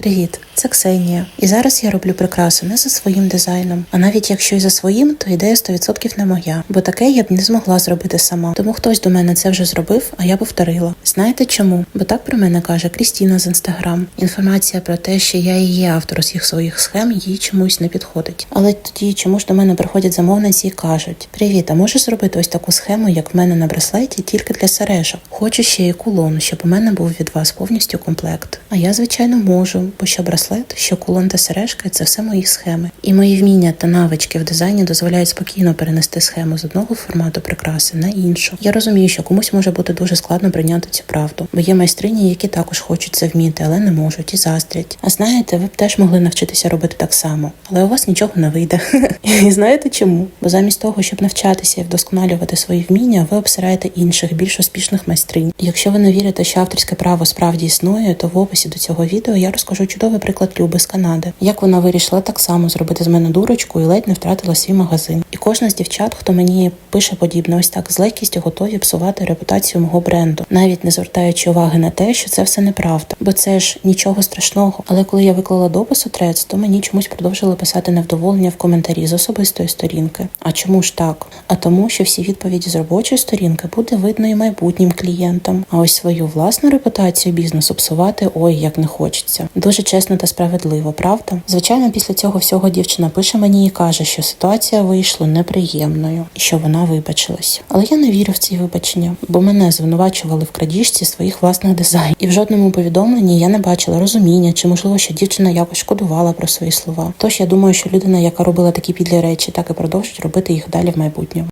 Привіт, це Ксенія. І зараз я роблю прикраси не за своїм дизайном. А навіть якщо і за своїм, то ідея 100% не моя, бо таке я б не змогла зробити сама. Тому хтось до мене це вже зробив, а я повторила. Знаєте чому? Бо так про мене каже Крістіна з інстаграм. Інформація про те, що я і є автор усіх своїх схем, їй чомусь не підходить. Але тоді чому ж до мене приходять замовниці і кажуть: Привіт, а можеш зробити ось таку схему, як в мене на браслеті, тільки для сережок. Хочу ще й кулон, щоб у мене був від вас повністю комплект. А я, звичайно, можу, бо що браслет, що кулон та сережки це все мої схеми. І мої вміння та навички в дизайні дозволяють спокійно перенести схему з одного формату прикраси на іншу. Я розумію, що комусь може бути дуже складно прийняти цю правду, бо є майстрині, які також хочуть це вміти, але не можуть і заздрять. А знаєте, ви б теж могли навчитися робити так само, але у вас нічого не вийде. І знаєте чому? Бо замість того, щоб навчатися і вдосконалювати свої вміння, ви обсираєте інших більш успішних майстринь. Якщо ви не вірите, що авторське право справді існує, то в описі до цього відео я розкажу чудовий приклад Люби з Канади, як вона вирішила так само зробити з мене дурочку і ледь не втратила свій магазин. І кожна з дівчат, хто мені пише подібне, ось так з легкістю готові псувати репутацію мого бренду, навіть не звертаючи уваги на те, що це все неправда, бо це ж нічого страшного. Але коли я виклала допис у трец, то мені чомусь продовжили писати невдоволення в коментарі з особистої сторінки. А чому ж так? А тому, що всі відповіді з робочої сторінки буде видно і майбутнім клієнтам. А ось свою власну репутацію бізнесу псувати ой як не хочеться. Дуже чесно та справедливо, правда? Звичайно, після цього всього дівчина пише мені і каже, що ситуація вийшла неприємною і що вона вибачилась. Але я не вірю в ці вибачення, бо мене звинувачували в крадіжці своїх власних дизайнів. І в жодному повідомленні я не бачила розуміння, чи можливо, що дівчина якось шкодувала про свої слова. Тож я думаю, що людина, яка робила такі підлі речі, так і продовжить робити їх далі в майбутньому.